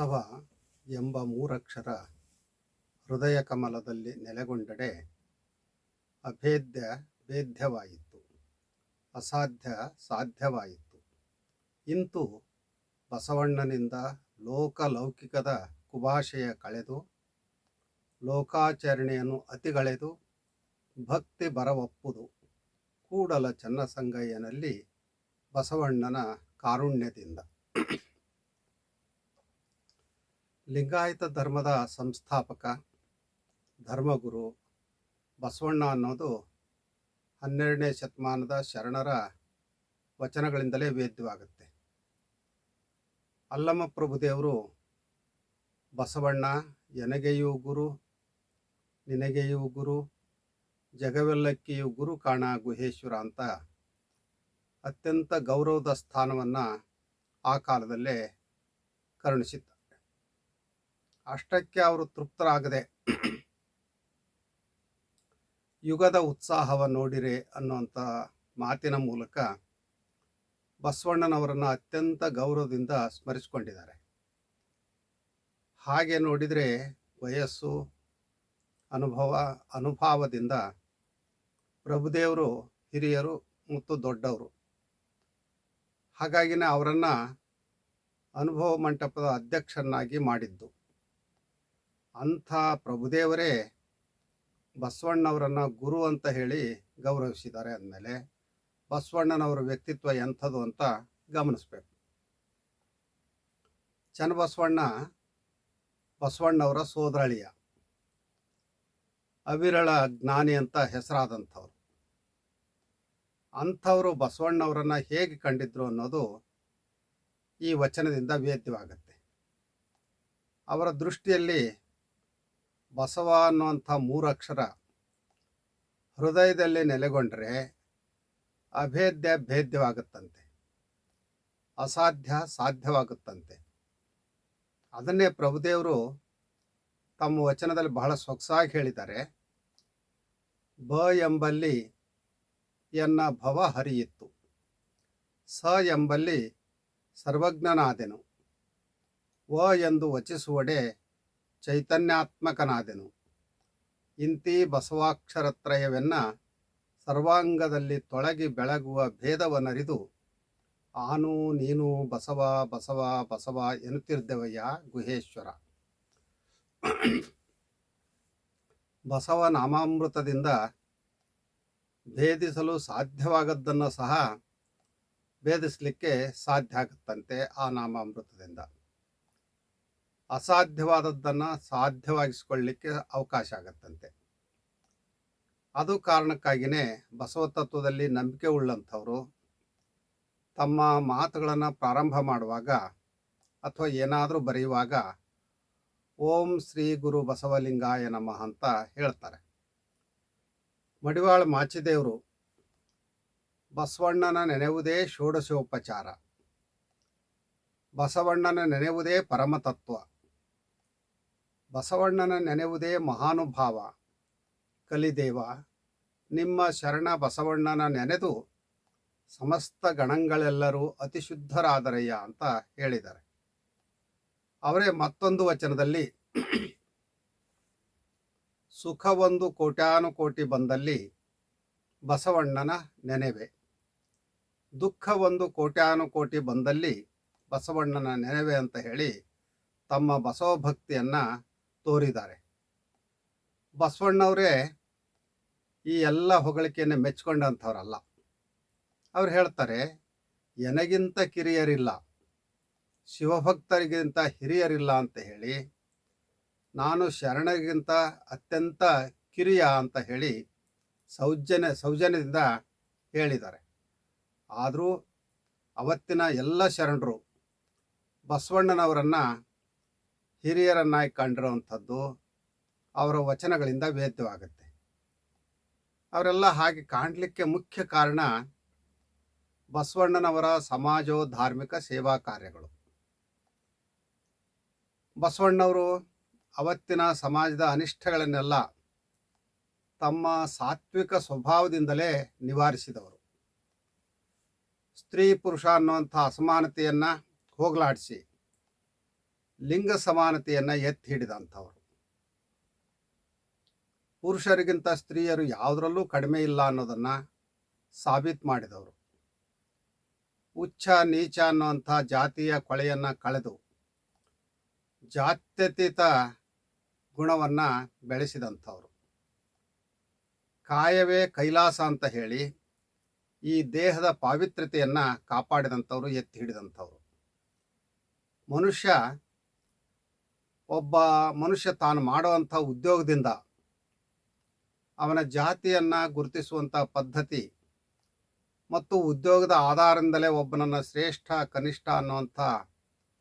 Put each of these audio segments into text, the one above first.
ಬಸವ ಎಂಬ ಮೂರಕ್ಷರ ಹೃದಯ ಕಮಲದಲ್ಲಿ ನೆಲೆಗೊಂಡಡೆ ಅಭೇದ್ಯ ಭೇದ್ಯವಾಯಿತು, ಅಸಾಧ್ಯ ಸಾಧ್ಯವಾಯಿತು. ಇಂತು ಬಸವಣ್ಣನಿಂದ ಲೋಕಲೌಕಿಕದ ಕುಭಾಷೆಯ ಕಳೆದು, ಲೋಕಾಚರಣೆಯನ್ನು ಅತಿಗಳೆದು, ಭಕ್ತಿ ಬರವಪ್ಪುದು ಕೂಡಲ ಚನ್ನಸಂಗಯ್ಯನಲ್ಲಿ ಬಸವಣ್ಣನ ಕಾರುಣ್ಯದಿಂದ. ಲಿಂಗಾಯತ ಧರ್ಮದ ಸಂಸ್ಥಾಪಕ, ಧರ್ಮಗುರು ಬಸವಣ್ಣ ಅನ್ನೋದು ಹನ್ನೆರಡನೇ ಶತಮಾನದ ಶರಣರ ವಚನಗಳಿಂದಲೇ ವೇದ್ಯವಾಗುತ್ತೆ. ಅಲ್ಲಮ ಪ್ರಭುದೇವರು ಬಸವಣ್ಣ, ಎನಗೆಯೂ ಗುರು, ನಿನಗೆಯೂ ಗುರು, ಜಗವೆಲ್ಲಕ್ಕಿಯೂ ಗುರು ಕಾಣ ಗುಹೇಶ್ವರ ಅಂತ ಅತ್ಯಂತ ಗೌರವದ ಸ್ಥಾನವನ್ನು ಆ ಕಾಲದಲ್ಲೇ ಕರುಣಿಸಿದ್ದಾರೆ ಅಷ್ಟಕ್ಕೆ ಅವರು ತೃಪ್ತರಾಗದೆ ಯುಗದ ಉತ್ಸಾಹವ ನೋಡಿರೆ ಅನ್ನುವಂಥ ಮಾತಿನ ಮೂಲಕ ಬಸವಣ್ಣನವರನ್ನು ಅತ್ಯಂತ ಗೌರವದಿಂದ ಸ್ಮರಿಸಿಕೊಂಡಿದ್ದಾರೆ. ಹಾಗೆ ನೋಡಿದರೆ ವಯಸ್ಸು, ಅನುಭವ, ಅನುಭಾವದಿಂದ ಪ್ರಭುದೇವರು ಹಿರಿಯರು ಮತ್ತು ದೊಡ್ಡವರು. ಹಾಗಾಗಿನೇ ಅವರನ್ನು ಅನುಭವ ಮಂಟಪದ ಅಧ್ಯಕ್ಷರನ್ನಾಗಿ ಮಾಡಿದ್ದು. ಅಂಥ ಪ್ರಭುದೇವರೇ ಬಸವಣ್ಣವರನ್ನು ಗುರು ಅಂತ ಹೇಳಿ ಗೌರವಿಸಿದ್ದಾರೆ ಅಂದಮೇಲೆ ಬಸವಣ್ಣನವರ ವ್ಯಕ್ತಿತ್ವ ಎಂಥದ್ದು ಅಂತ ಗಮನಿಸ್ಬೇಕು. ಚನ್ನಬಸವಣ್ಣ ಬಸವಣ್ಣವರ ಸೋದರಳಿಯ. ಅವಿರಳ ಜ್ಞಾನಿ ಅಂತ ಹೆಸರಾದಂಥವ್ರು. ಅಂಥವರು ಬಸವಣ್ಣವರನ್ನು ಹೇಗೆ ಕಂಡಿದ್ರು ಅನ್ನೋದು ಈ ವಚನದಿಂದ ವೇದ್ಯವಾಗುತ್ತೆ. ಅವರ ದೃಷ್ಟಿಯಲ್ಲಿ ಬಸವ ಅನ್ನುವಂಥ ಮೂರಕ್ಷರ ಹೃದಯದಲ್ಲಿ ನೆಲೆಗೊಂಡರೆ ಅಭೇದ್ಯ ಭೇದ್ಯವಾಗುತ್ತಂತೆ. ಅಸಾಧ್ಯ ಸಾಧ್ಯವಾಗುತ್ತಂತೆ. ಅದನ್ನೇ ಪ್ರಭುದೇವರು ತಮ್ಮ ವಚನದಲ್ಲಿ ಬಹಳ ಸೊಗಸಾಗಿ ಹೇಳಿದ್ದಾರೆ. ಬ ಎಂಬಲ್ಲಿ ಎನ್ನ ಭವ ಹರಿಯಿತ್ತು. ಸ ಎಂಬಲ್ಲಿ ಸರ್ವಜ್ಞನಾದೆನು. ವ ಎಂದು ವಚಿಸುವಡೆ ಚೈತನ್ಯಾತ್ಮಕನಾದೆನು. ಇಂತಿ ಬಸವಾಕ್ಷರತ್ರಯವೆನ್ನ ಸರ್ವಾಂಗದಲ್ಲಿ ತೊಳಗಿ ಬೆಳಗುವ ಭೇದವನರಿದು ಆನು ನೀನು ಬಸವ ಬಸವ ಬಸವ ಎನ್ನುತ್ತಿರ್ದೆವಯ್ಯ ಗುಹೇಶ್ವರ. ಬಸವ ನಾಮಾಮೃತದಿಂದ ಭೇದಿಸಲು ಸಾಧ್ಯವಾಗದ್ದನ್ನು ಸಹ ಭೇದಿಸಲಿಕ್ಕೆ ಸಾಧ್ಯ ಆಗುತ್ತಂತೆ ಆ ನಾಮಾಮೃತದಿಂದ. ಅಸಾಧ್ಯವಾದದ್ದನ್ನು ಸಾಧ್ಯವಾಗಿಸಿಕೊಳ್ಳಲಿಕ್ಕೆ ಅವಕಾಶ ಆಗತ್ತಂತೆ. ಅದು ಕಾರಣಕ್ಕಾಗಿಯೇ ಬಸವ ತತ್ವದಲ್ಲಿ ನಂಬಿಕೆ ಉಳ್ಳಂಥವರು ತಮ್ಮ ಮಾತುಗಳನ್ನು ಪ್ರಾರಂಭ ಮಾಡುವಾಗ ಅಥವಾ ಏನಾದರೂ ಬರೆಯುವಾಗ ಓಂ ಶ್ರೀ ಗುರು ಬಸವಲಿಂಗಾಯ ನಮಃ ಅಂತ ಹೇಳ್ತಾರೆ. ಮಡಿವಾಳ ಮಾಚಿದೇವರು, ಬಸವಣ್ಣನ ನೆನೆಯುವುದೇ ಷೋಡಶೋಪಚಾರ, ಬಸವಣ್ಣನ ನೆನೆಯುವುದೇ ಪರಮತತ್ವ ಬಸವಣ್ಣನ ನೆನೆವುದೇ ಮಹಾನುಭಾವ. ಕಲಿದೇವ, ನಿಮ್ಮ ಶರಣ ಬಸವಣ್ಣನ ನೆನೆದು ಸಮಸ್ತ ಗಣಗಳೆಲ್ಲರೂ ಅತಿಶುದ್ಧರಾದರಯ್ಯ ಅಂತ ಹೇಳಿದ್ದಾರೆ. ಅವರೇ ಮತ್ತೊಂದು ವಚನದಲ್ಲಿ, ಸುಖವೊಂದು ಕೋಟ್ಯಾನುಕೋಟಿ ಬಂದಲ್ಲಿ ಬಸವಣ್ಣನ ನೆನೆವೆ. ದುಃಖ ಒಂದು ಕೋಟ್ಯಾನುಕೋಟಿ ಬಂದಲ್ಲಿ ಬಸವಣ್ಣನ ನೆನೆವೆ ಅಂತ ಹೇಳಿ ತಮ್ಮ ಬಸವ ಭಕ್ತಿಯನ್ನು ತೋರಿದ್ದಾರೆ. ಬಸವಣ್ಣವರೇ ಈ ಎಲ್ಲ ಹೊಗಳಿಕೆಯನ್ನು ಮೆಚ್ಕೊಂಡಂಥವ್ರಲ್ಲ. ಅವ್ರು ಹೇಳ್ತಾರೆ, ಎನಗಿಂತ ಕಿರಿಯರಿಲ್ಲ, ಶಿವಭಕ್ತರಿಗಿಂತ ಹಿರಿಯರಿಲ್ಲ ಅಂತ ಹೇಳಿ, ನಾನು ಶರಣರಿಗಿಂತ ಅತ್ಯಂತ ಕಿರಿಯ ಅಂತ ಹೇಳಿ ಸೌಜನ್ಯ, ಸೌಜನ್ಯದಿಂದ ಹೇಳಿದ್ದಾರೆ. ಆದರೂ ಅವತ್ತಿನ ಎಲ್ಲ ಶರಣರು ಬಸವಣ್ಣನವರನ್ನು ಹಿರಿಯರನ್ನಾಗಿ ಕಂಡಿರುವಂಥದ್ದು ಅವರ ವಚನಗಳಿಂದ ವೇದ್ಯವಾಗುತ್ತೆ. ಅವರೆಲ್ಲ ಹಾಗೆ ಕಾಣಲಿಕ್ಕೆ ಮುಖ್ಯ ಕಾರಣ ಬಸವಣ್ಣನವರ ಸಮಾಜೋ ಧಾರ್ಮಿಕ ಸೇವಾ ಕಾರ್ಯಗಳು. ಬಸವಣ್ಣವರು ಅವತ್ತಿನ ಸಮಾಜದ ಅನಿಷ್ಟಗಳನ್ನೆಲ್ಲ ತಮ್ಮ ಸಾತ್ವಿಕ ಸ್ವಭಾವದಿಂದಲೇ ನಿವಾರಿಸಿದವರು. ಸ್ತ್ರೀ ಪುರುಷ ಅನ್ನುವಂಥ ಅಸಮಾನತೆಯನ್ನು ಹೋಗಲಾಡಿಸಿ ಲಿಂಗ ಸಮಾನತೆಯನ್ನು ಎತ್ತಿ ಹಿಡಿದಂಥವ್ರು. ಪುರುಷರಿಗಿಂತ ಸ್ತ್ರೀಯರು ಯಾವುದರಲ್ಲೂ ಕಡಿಮೆ ಇಲ್ಲ ಅನ್ನೋದನ್ನು ಸಾಬೀತು ಮಾಡಿದವರು. ಉಚ್ಚ ನೀಚ ಅನ್ನುವಂಥ ಜಾತಿಯ ಕೊಳೆಯನ್ನು ಕಳೆದು ಜಾತ್ಯತೀತ ಗುಣವನ್ನು ಬೆಳೆಸಿದಂಥವ್ರು. ಕಾಯವೇ ಕೈಲಾಸ ಅಂತ ಹೇಳಿ ಈ ದೇಹದ ಪಾವಿತ್ರ್ಯತೆಯನ್ನು ಕಾಪಾಡಿದಂಥವ್ರು, ಎತ್ತಿ ಹಿಡಿದಂಥವ್ರು. ಮನುಷ್ಯ ಒಬ್ಬ ಮನುಷ್ಯ ತಾನು ಮಾಡುವಂಥ ಉದ್ಯೋಗದಿಂದ ಅವನ ಜಾತಿಯನ್ನು ಗುರುತಿಸುವಂಥ ಪದ್ಧತಿ ಮತ್ತು ಉದ್ಯೋಗದ ಆಧಾರದಿಂದಲೇ ಒಬ್ಬನನ್ನು ಶ್ರೇಷ್ಠ, ಕನಿಷ್ಠ ಅನ್ನುವಂಥ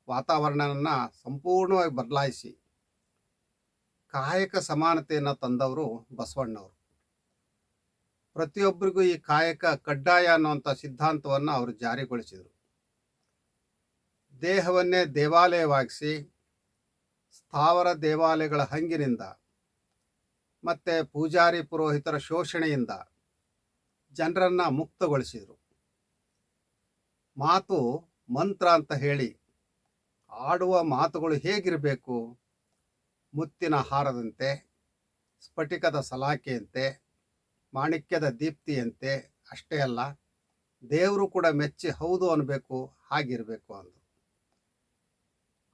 ವಾತಾವರಣವನ್ನು ಸಂಪೂರ್ಣವಾಗಿ ಬದಲಾಯಿಸಿ ಕಾಯಕ ಸಮಾನತೆಯನ್ನು ತಂದವರು ಬಸವಣ್ಣವರು. ಪ್ರತಿಯೊಬ್ಬರಿಗೂ ಈ ಕಾಯಕ ಕಡ್ಡಾಯ ಅನ್ನುವಂಥ ಸಿದ್ಧಾಂತವನ್ನು ಅವರು ಜಾರಿಗೊಳಿಸಿದರು. ದೇಹವನ್ನೇ ದೇವಾಲಯವಾಗಿಸಿ ಸ್ಥಾವರ ದೇವಾಲಯಗಳ ಹಂಗಿನಿಂದ, ಮತ್ತು ಪೂಜಾರಿ ಪುರೋಹಿತರ ಶೋಷಣೆಯಿಂದ ಜನರನ್ನು ಮುಕ್ತಗೊಳಿಸಿದರು. ಮಾತು ಮಂತ್ರ ಅಂತ ಹೇಳಿ ಆಡುವ ಮಾತುಗಳು ಹೇಗಿರಬೇಕು? ಮುತ್ತಿನ ಹಾರದಂತೆ, ಸ್ಫಟಿಕದ ಸಲಾಕೆಯಂತೆ, ಮಾಣಿಕ್ಯದ ದೀಪ್ತಿಯಂತೆ, ಅಷ್ಟೇ ಅಲ್ಲ, ದೇವರು ಕೂಡ ಮೆಚ್ಚಿ ಹೌದು ಅನ್ನಬೇಕು ಹಾಗಿರಬೇಕು ಅಂದರು.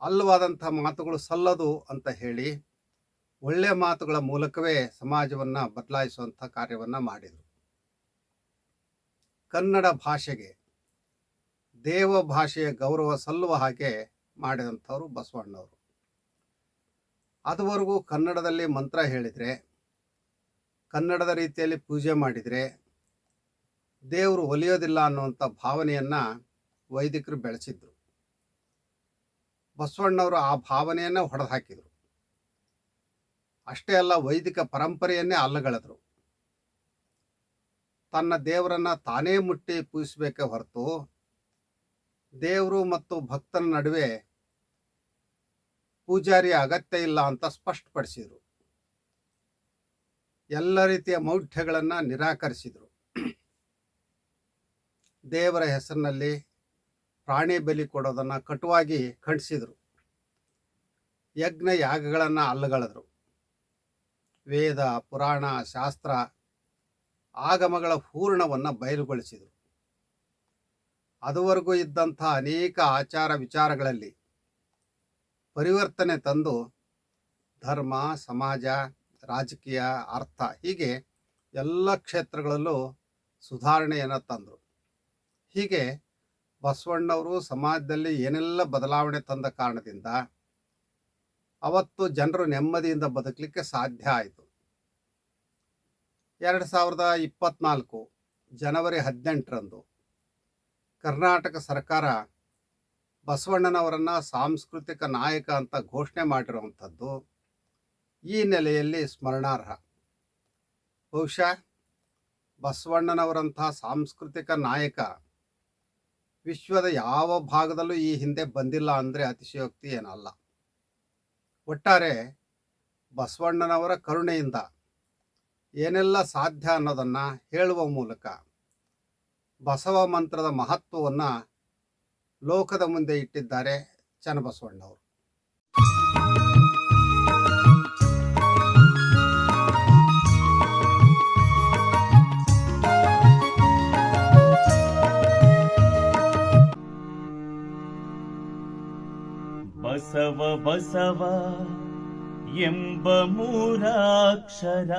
ಅಲ್ಲವಾದಂಥ ಮಾತುಗಳು ಸಲ್ಲದು ಅಂತ ಹೇಳಿ ಒಳ್ಳೆಯ ಮಾತುಗಳ ಮೂಲಕವೇ ಸಮಾಜವನ್ನು ಬದಲಾಯಿಸುವಂಥ ಕಾರ್ಯವನ್ನು ಮಾಡಿದರು. ಕನ್ನಡ ಭಾಷೆಗೆ, ದೇವ ಭಾಷೆಯ ಗೌರವ ಸಲ್ಲುವ ಹಾಗೆ ಮಾಡಿದಂಥವ್ರು ಬಸವಣ್ಣವರು. ಅದುವರೆಗೂ ಕನ್ನಡದಲ್ಲಿ ಮಂತ್ರ ಹೇಳಿದರೆ, ಕನ್ನಡದ ರೀತಿಯಲ್ಲಿ ಪೂಜೆ ಮಾಡಿದರೆ, ದೇವರು ಒಲಿಯೋದಿಲ್ಲ ಅನ್ನುವಂಥ ಭಾವನೆಯನ್ನು ವೈದಿಕರು ಬೆಳೆಸಿದ್ರು. ಬಸವಣ್ಣವರು ಆ ಭಾವನೆಯನ್ನು ಹೊಡೆದು ಹಾಕಿದರು ಅಷ್ಟೇ ಅಲ್ಲ, ವೈದಿಕ ಪರಂಪರೆಯನ್ನೇ ಅಲ್ಲಗಳೆದರು. ತನ್ನ ದೇವರನ್ನ ತಾನೇ ಮುಟ್ಟಿ ಪೂಜಿಸಬೇಕೆ ಹೊರತು, ದೇವರು ಮತ್ತು ಭಕ್ತನ ನಡುವೆ ಪೂಜಾರಿ ಅಗತ್ಯ ಇಲ್ಲ ಅಂತ ಸ್ಪಷ್ಟಪಡಿಸಿದರು. ಎಲ್ಲ ರೀತಿಯ ಮೌಢ್ಯಗಳನ್ನು ನಿರಾಕರಿಸಿದರು. ದೇವರ ಹೆಸರಿನಲ್ಲಿ ಪ್ರಾಣಿ ಬಲಿ ಕೊಡೋದನ್ನು ಕಟುವಾಗಿ ಖಂಡಿಸಿದರು. ಯಜ್ಞ ಯಾಗಗಳನ್ನು ಅಲ್ಲಗಳೆದರು. ವೇದ, ಪುರಾಣ, ಶಾಸ್ತ್ರ ಆಗಮಗಳ ಪೂರ್ಣವನ್ನು ಬಯಲುಗೊಳಿಸಿದರು. ಅದುವರೆಗೂ ಇದ್ದಂಥ ಅನೇಕ ಆಚಾರ ವಿಚಾರಗಳಲ್ಲಿ ಪರಿವರ್ತನೆ ತಂದು ಧರ್ಮ, ಸಮಾಜ, ರಾಜಕೀಯ, ಅರ್ಥ ಹೀಗೆ ಎಲ್ಲ ಕ್ಷೇತ್ರಗಳಲ್ಲೂ ಸುಧಾರಣೆಯನ್ನು ತಂದರು. ಹೀಗೆ ಬಸವಣ್ಣವರು ಸಮಾಜದಲ್ಲಿ ಏನೆಲ್ಲ ಬದಲಾವಣೆ ತಂದ ಕಾರಣದಿಂದ ಅವತ್ತು ಜನರು ನೆಮ್ಮದಿಯಿಂದ ಬದುಕಲಿಕ್ಕೆ ಸಾಧ್ಯ ಆಯಿತು. ಎರಡು ಸಾವಿರದ ಇಪ್ಪತ್ನಾಲ್ಕು ಜನವರಿ ಹದಿನೆಂಟರಂದು ಕರ್ನಾಟಕ ಸರ್ಕಾರ ಬಸವಣ್ಣನವರನ್ನು ಸಾಂಸ್ಕೃತಿಕ ನಾಯಕ ಅಂತ ಘೋಷಣೆ ಮಾಡಿರುವಂಥದ್ದು ಈ ನೆಲೆಯಲ್ಲಿ ಸ್ಮರಣಾರ್ಹ. ಬಹುಶಃ ಬಸವಣ್ಣನವರಂಥ ಸಾಂಸ್ಕೃತಿಕ ನಾಯಕ ವಿಶ್ವದ ಯಾವ ಭಾಗದಲ್ಲೂ ಈ ಹಿಂದೆ ಬಂದಿಲ್ಲ ಅಂದರೆ ಅತಿಶಯೋಕ್ತಿ ಏನಲ್ಲ. ಒಟ್ಟಾರೆ ಬಸವಣ್ಣನವರ ಕರುಣೆಯಿಂದ ಏನೆಲ್ಲ ಸಾಧ್ಯ ಅನ್ನೋದನ್ನು ಹೇಳುವ ಮೂಲಕ ಬಸವ ಮಂತ್ರದ ಮಹತ್ವವನ್ನು ಲೋಕದ ಮುಂದೆ ಇಟ್ಟಿದ್ದಾರೆ ಚನ್ನಬಸವಣ್ಣವರು. ಬಸವ ಬಸವ ಎಂಬ ಮೂರಾಕ್ಷರ.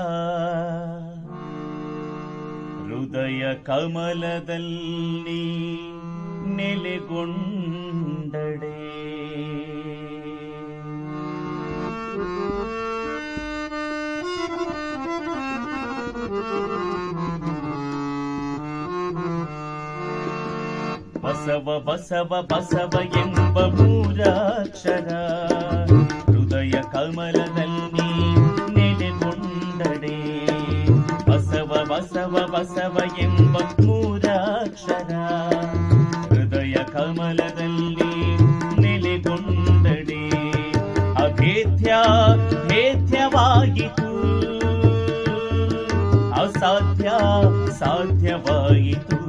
ಹೃದಯ ಕಮಲದಲ್ಲಿ ನೆಲೆಗೊಂಡಡೆ. ಬಸವ ಬಸವ ಬಸವ ಎಂಬ ಮೂರಾಕ್ಷರ. ಹೃದಯ ಕಮಲದಲ್ಲಿ ನೆಲೆಗೊಂಡಡೆ. ಬಸವ ಬಸವ ಬಸವ ಎಂಬ ಮೂರಾಕ್ಷರ. ಹೃದಯ ಕಮಲದಲ್ಲಿ ನೆಲೆಗೊಂಡಡೆ. ಅಭೇದ್ಯ ಭೇದ್ಯವಾಯಿತು ಅಸಾಧ್ಯ ಸಾಧ್ಯವಾಯಿತು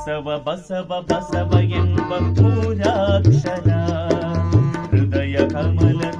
ಬಸವ ಬಸವ ಬಸವ ಎಂಬ ಮೂರಾಕ್ಷರ ಹೃದಯ ಕಮಲದಲ್ಲಿ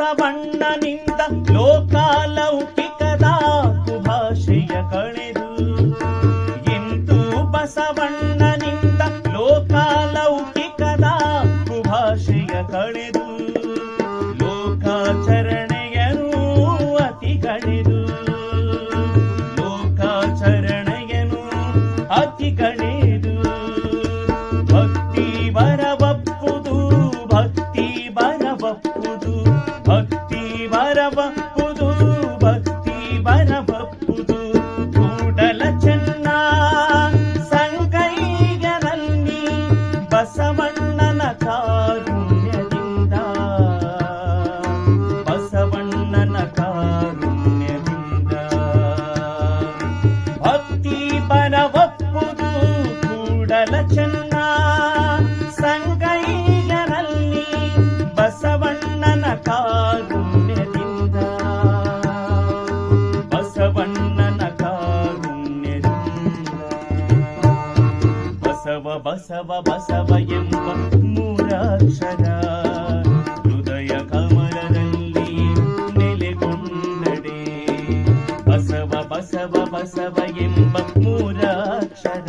ಬಸವಣ್ಣನಿಂದ ಲೋಕಾಲೌಕಿಕದ ಬಸವ ಬಸವ ಬಸವ ಎಂಬ ಮೂರಾಕ್ಷರ ಹೃದಯ ಕಮಲದಲ್ಲಿ ನೆಲೆಗೊಂಡಡೆ ಬಸವ ಬಸವ ಬಸವ ಎಂಬ ಮೂರಾಕ್ಷರ